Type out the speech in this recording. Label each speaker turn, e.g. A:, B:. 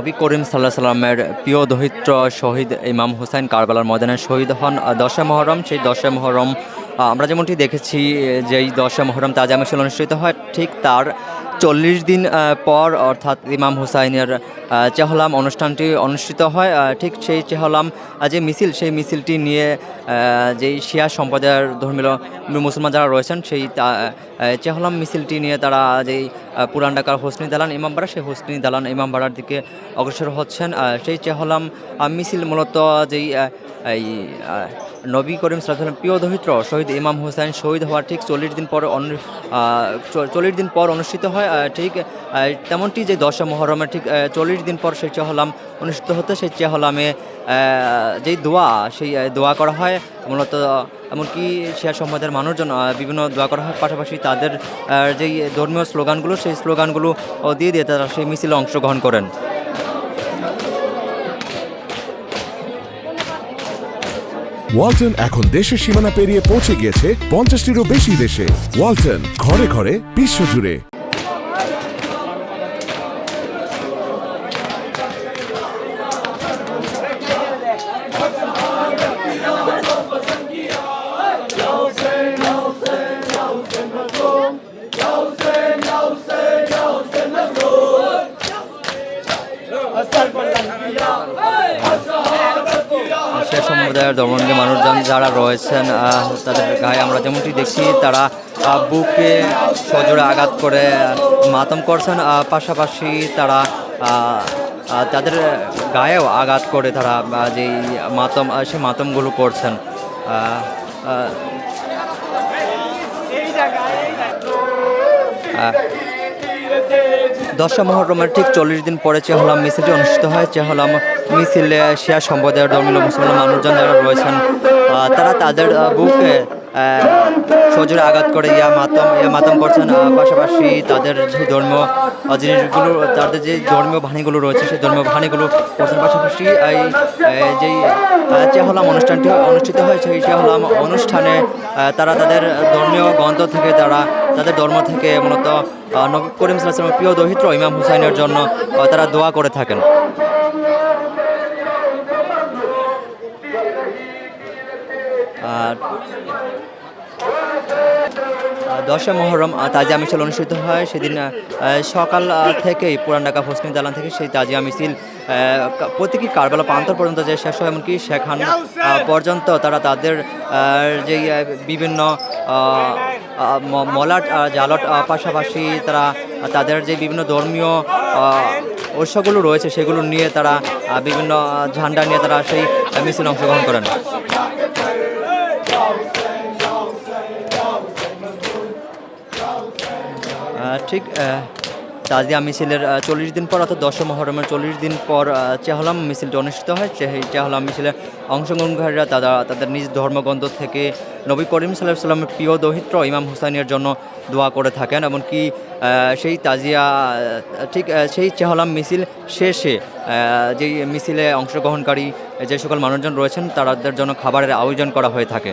A: নবী করিম সাল্লাহ সাল্লামের প্রিয় দহিত্র শহীদ ইমাম হুসাইন কারবালার ময়দানে শহীদ হন। দশে মহরম, সেই দশে মহরম আমরা যেমনটি দেখেছি যেই দশে মহরম তাজা মিছিল অনুষ্ঠিত হয়, ঠিক তার চল্লিশ দিন পর অর্থাৎ ইমাম হুসাইনের চেহলাম অনুষ্ঠানটি অনুষ্ঠিত হয়। ঠিক সেই চেহলাম যে মিছিল, সেই মিছিলটি নিয়ে যেই শিয়া সম্প্রদায়ের ধর্মীয় মুসলমান যারা রয়েছেন, সেই চেহলাম মিছিলটি নিয়ে তারা যেই পুরান ঢাকার হোসনি দালান ইমামবাড়া সেই হোসনি দালান ইমামবাড়ার দিকে অগ্রসর হচ্ছেন। সেই চেহলাম মিছিল মূলত যেই এই নবী করিম সাল্লাম প্রিয় দহিত্র শহীদ ইমাম হোসেন শহীদ হওয়ার ঠিক চল্লিশ দিন পর চল্লিশ দিন পর অনুষ্ঠিত হয় ঠিক তেমনটি যে দশম মহরমের ঠিক চল্লিশ দিন পর সেই চেহলাম অনুষ্ঠিত হতে, সেই চেহলামে যেই দোয়া, সেই দোয়া করা হয় মূলত, এমনকি শেয়ার সম্প্রদায়ের মানুষজন বিভিন্ন দোয়া করা হয় পাশাপাশি তাদের যেই ধর্মীয় স্লোগানগুলো, সেই স্লোগানগুলো দিয়ে দিয়ে তারা সেই মিছিলে অংশগ্রহণ করেন।
B: ওয়ালটন এখন দেশের সীমানা পেরিয়ে পৌঁছে গিয়েছে পঞ্চাশটিরও বেশি দেশে। ওয়ালটন, ঘরে ঘরে, বিশ্বজুড়ে।
A: সম্প্রদায়ের ধর্মাবলম্বী মানুষজন যারা রয়েছেন তাদের গায়ে আমরা যেমনটি দেখছি, তারা বুকে সজোরে আঘাত করে মাতম করছেন পাশাপাশি তারা তাদের গায়েও আঘাত করে তারা যেই মাতম সেই মাতমগুলো করছেন। দশম মহরমের ঠিক চল্লিশ দিন পরে চেহলাম মিছিলটি অনুষ্ঠিত হয়। চেহলাম মিছিলে শিয়া সম্প্রদায়ের ধর্মীয় মুসলমান মানুষজন যারা রয়েছেন তারা তাদের বুকে সজোরে আঘাত করে ইয়া মাতম ইয়া মাতম করছেন। পাশাপাশি তাদের যে ধর্মীয় আহ, জিনিসগুলো তাদের যে ধর্মীয় বাহিনীগুলো রয়েছে সেই ধর্মীয় বাহিনীগুলো করছেন। পাশাপাশি এই এই যেই চেহলাম অনুষ্ঠানটি অনুষ্ঠিত হয়েছে সেই চেহলাম অনুষ্ঠানে তারা তাদের ধর্মীয় গ্রন্থ থেকে তারা তাদের ধর্ম থেকে মূলত নবী করিম সাল্লামের প্রিয় দহিত্র ইমাম হুসাইনের জন্য তারা দোয়া করে থাকেন। আর দশে মহরম তাজিয়া মিছিল অনুষ্ঠিত হয়। সেদিন সকাল থেকেই পুরান ঢাকা হোসনি দালান থেকে সেই তাজিয়া মিছিল প্রতীকী কারবালা প্রান্তর পর্যন্ত যে শেষ হয় এমনকি সেখানে পর্যন্ত তারা তাদের যেই বিভিন্ন মলাট জালট পাশাপাশি তারা তাদের যে বিভিন্ন ধর্মীয় আহ, উৎসবগুলো রয়েছে সেগুলো নিয়ে তারা বিভিন্ন ঝান্ডা নিয়ে তারা সেই মিছিলে অংশগ্রহণ করেন। ঠিক তাজিয়া মিছিলের চল্লিশ দিন পর অর্থাৎ দশম মহরমের চল্লিশ দিন পর চেহলাম মিছিলটি অনুষ্ঠিত হয়। সেই চেহলাম মিছিলে অংশগ্রহণকারীরা তারা তাদের নিজ ধর্মগ্রন্থ থেকে নবী করিম সাল্লাহ সাল্লামের প্রিয় দহিত্র ইমাম হুসাইনের জন্য দোয়া করে থাকেন এমনকি সেই তাজিয়া ঠিক সেই চেহলাম মিছিল শেষে যেই মিছিলে অংশগ্রহণকারী যে সকল মানুষজন রয়েছেন, তাদের জন্য খাবারের আয়োজন করা হয়ে থাকে।